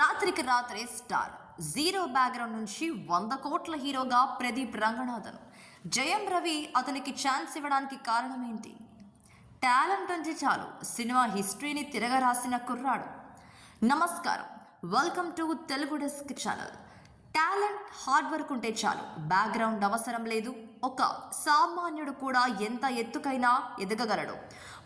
రాత్రికి రాత్రే star. Zero background నుంచి వంద కోట్ల హీరోగా ప్రదీప్ రంగనాథన్. జయం రవి అతనికి ఛాన్స్ ఇవ్వడానికి కారణం ఏంటి టాలెంట్ అంటే చాలు సినిమా హిస్టరీని తిరగరాసిన కుర్రాడు. నమస్కారం welcome to Telugu desk channel. Talent hard work ఉంటే చాలు బ్యాక్గ్రౌండ్ అవసరం లేదు. ఒక సామాన్యుడు కూడా ఎంత ఎత్తుకైనా ఎదగగలడు.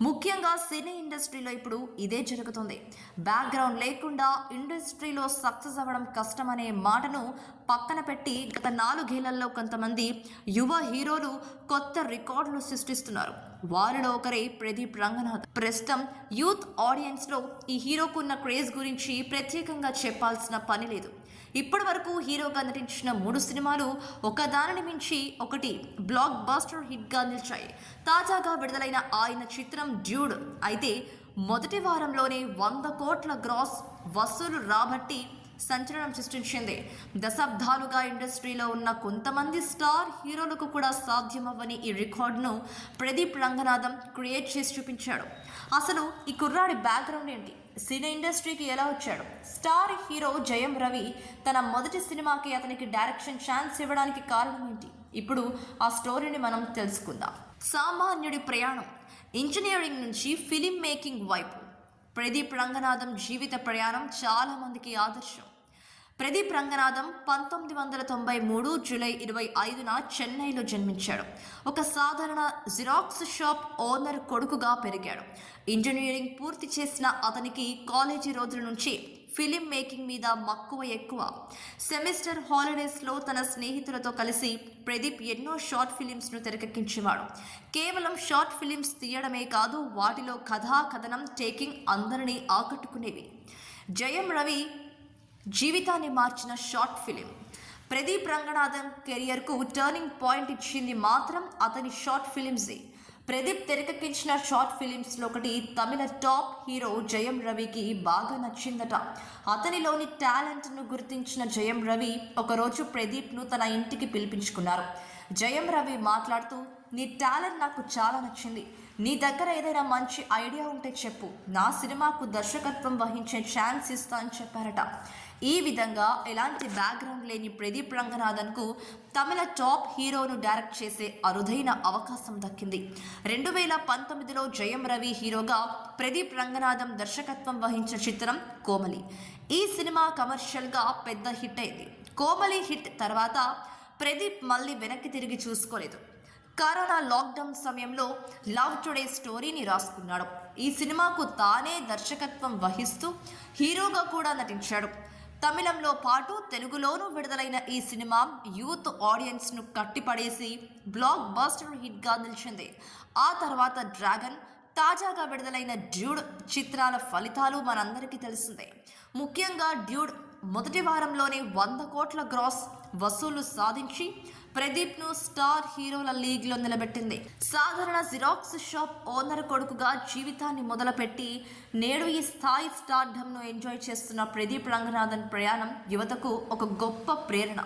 ముఖ్యంగా సినీ ఇండస్ట్రీలో ఇప్పుడు ఇదే జరుగుతుంది. బ్యాక్గ్రౌండ్ లేకుండా ఇండస్ట్రీలో సక్సెస్ అవ్వడం కష్టమనే మాటను పక్కన పెట్టి గత నాలుగేళ్ళలో కొంతమంది యువ హీరోలు కొత్త రికార్డులు సృష్టిస్తున్నారు. వారిలో ఒకరే ప్రదీప్ రంగనాథ్. ప్రస్తుతం యూత్ ఆడియన్స్లో ఈ హీరోకు ఉన్న క్రేజ్ గురించి ప్రత్యేకంగా చెప్పాల్సిన పని లేదు. ఇప్పటి వరకు హీరోగా నటించిన మూడు సినిమాలు ఒకదానిని మించి ఒకటి బ్లాక్ బాస్టర్ హిట్గా నిలిచాయి. తాజాగా విడుదలైన ఆయన చిత్రం డ్యూడ్. అయితే మొదటి వారంలోనే వంద కోట్ల గ్రాస్ వసూలు రాబట్టి సంచలనం సృష్టించింది. దశాబ్దాలుగా ఇండస్ట్రీలో ఉన్న కొంతమంది స్టార్ హీరోలకు కూడా సాధ్యమవ్వని ఈ రికార్డును ప్రదీప్ రంగనాథం క్రియేట్ చేసి చూపించాడు. అసలు ఈ కుర్రాడి బ్యాక్గ్రౌండ్ ఏంటి? సినీ ఇండస్ట్రీకి ఎలా వచ్చాడు? స్టార్ హీరో జయం రవి తన మొదటి సినిమాకి అతనికి డైరెక్షన్ ఛాన్స్ ఇవ్వడానికి కారణం ఏంటి? ఇప్పుడు ఆ స్టోరీని మనం తెలుసుకుందాం. సామాన్యుడి ప్రయాణం. ఇంజనీరింగ్ నుంచి ఫిలిం మేకింగ్ వైపు. ప్రదీప్ రంగనాథం జీవిత ప్రయాణం చాలా మందికి ఆదర్శం. ప్రదీప్ రంగనాథం పంతొమ్మిది వందల తొంభై మూడు జూలై ఇరవై ఐదున చెన్నైలో జన్మించాడు. ఒక సాధారణ జిరాక్స్ షాప్ ఓనర్ కొడుకుగా పెరిగాడు. ఇంజనీరింగ్ పూర్తి చేసిన అతనికి కాలేజీ రోజుల నుంచి ఫిలిం మేకింగ్ మీద మక్కువ ఎక్కువ. సెమిస్టర్ హాలిడేస్లో తన స్నేహితులతో కలిసి ప్రదీప్ ఎన్నో షార్ట్ ఫిలిమ్స్ను తెరకెక్కించేవాడు. కేవలం షార్ట్ ఫిలిమ్స్ తీయడమే కాదు వాటిలో కథా కథనం టేకింగ్ అందరినీ ఆకట్టుకునేవి. జయం రవి జీవితాన్ని మార్చిన షార్ట్ ఫిలిం. ప్రదీప్ రంగనాథన్ కెరియర్కు టర్నింగ్ పాయింట్ ఇచ్చింది మాత్రం అతని షార్ట్ ఫిలిమ్సే. ప్రదీప్ తెరకెక్కించిన షార్ట్ ఫిలిమ్స్లో ఒకటి తమిళ టాప్ హీరో జయం రవికి బాగా నచ్చిందట. అతనిలోని టాలెంట్ను గుర్తించిన జయం రవి ఒకరోజు ప్రదీప్ను తన ఇంటికి పిలిపించుకున్నారు. జయం రవి మాట్లాడుతూ నీ టాలెంట్ నాకు చాలా నచ్చింది. నీ దగ్గర ఏదైనా మంచి ఐడియా ఉంటే చెప్పు. నా సినిమాకు దర్శకత్వం వహించే ఛాన్స్ ఇస్తా అని చెప్పారట. ఈ విధంగా ఎలాంటి బ్యాక్గ్రౌండ్ లేని ప్రదీప్ రంగనాథన్కు తమిళ టాప్ హీరోను డైరెక్ట్ చేసే అరుదైన అవకాశం దక్కింది. రెండు వేల పంతొమ్మిదిలో జయం రవి హీరోగా ప్రదీప్ రంగనాథం దర్శకత్వం వహించిన చిత్రం కోమలి. ఈ సినిమా కమర్షియల్గా పెద్ద హిట్ అయింది. కోమలి హిట్ తర్వాత ప్రదీప్ మళ్ళీ వెనక్కి తిరిగి చూసుకోలేదు. కరోనా లాక్డౌన్ సమయంలో లవ్ టుడే స్టోరీని రాసుకున్నాడు. ఈ సినిమాకు తానే దర్శకత్వం వహిస్తూ హీరోగా కూడా నటించాడు. తమిళంలో పాటు తెలుగులోనూ విడుదలైన ఈ సినిమా యూత్ ఆడియన్స్ను కట్టిపడేసి బ్లాక్ బాస్టర్ హిట్గా నిలిచింది. ఆ తర్వాత డ్రాగన్ తాజాగా విడుదలైన డ్యూడ్ చిత్రాల ఫలితాలు మనందరికీ తెలిసిందే. ముఖ్యంగా డ్యూడ్ మొదటి వారంలోనే వంద కోట్ల గ్రాస్ వసూలు సాధించి ప్రదీప్ను స్టార్ హీరోల లీగ్లో నిలబెట్టింది. సాధారణ జిరాక్స్ షాప్ ఓనర్ కొడుకుగా జీవితాన్ని మొదలుపెట్టి నేడు ఈ స్థాయి స్టార్డమ్ను ఎంజాయ్ చేస్తున్న ప్రదీప్ రంగనాథన్ ప్రయాణం యువతకు ఒక గొప్ప ప్రేరణ.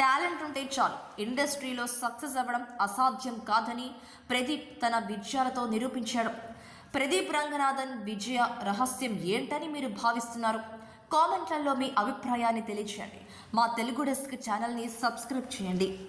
టాలెంట్ ఉంటే చాలు. ఇండస్ట్రీలో సక్సెస్ అవ్వడం అసాధ్యం కాదని ప్రదీప్ తన విజయాలతో నిరూపించాడు. ప్రదీప్ రంగనాథన్ విజయ రహస్యం ఏంటని మీరు భావిస్తున్నారు? కామెంట్లలో మీ అభిప్రాయాన్ని తెలియచేయండి. మా తెలుగు డెస్క్ ఛానల్ని సబ్స్క్రైబ్ చేయండి.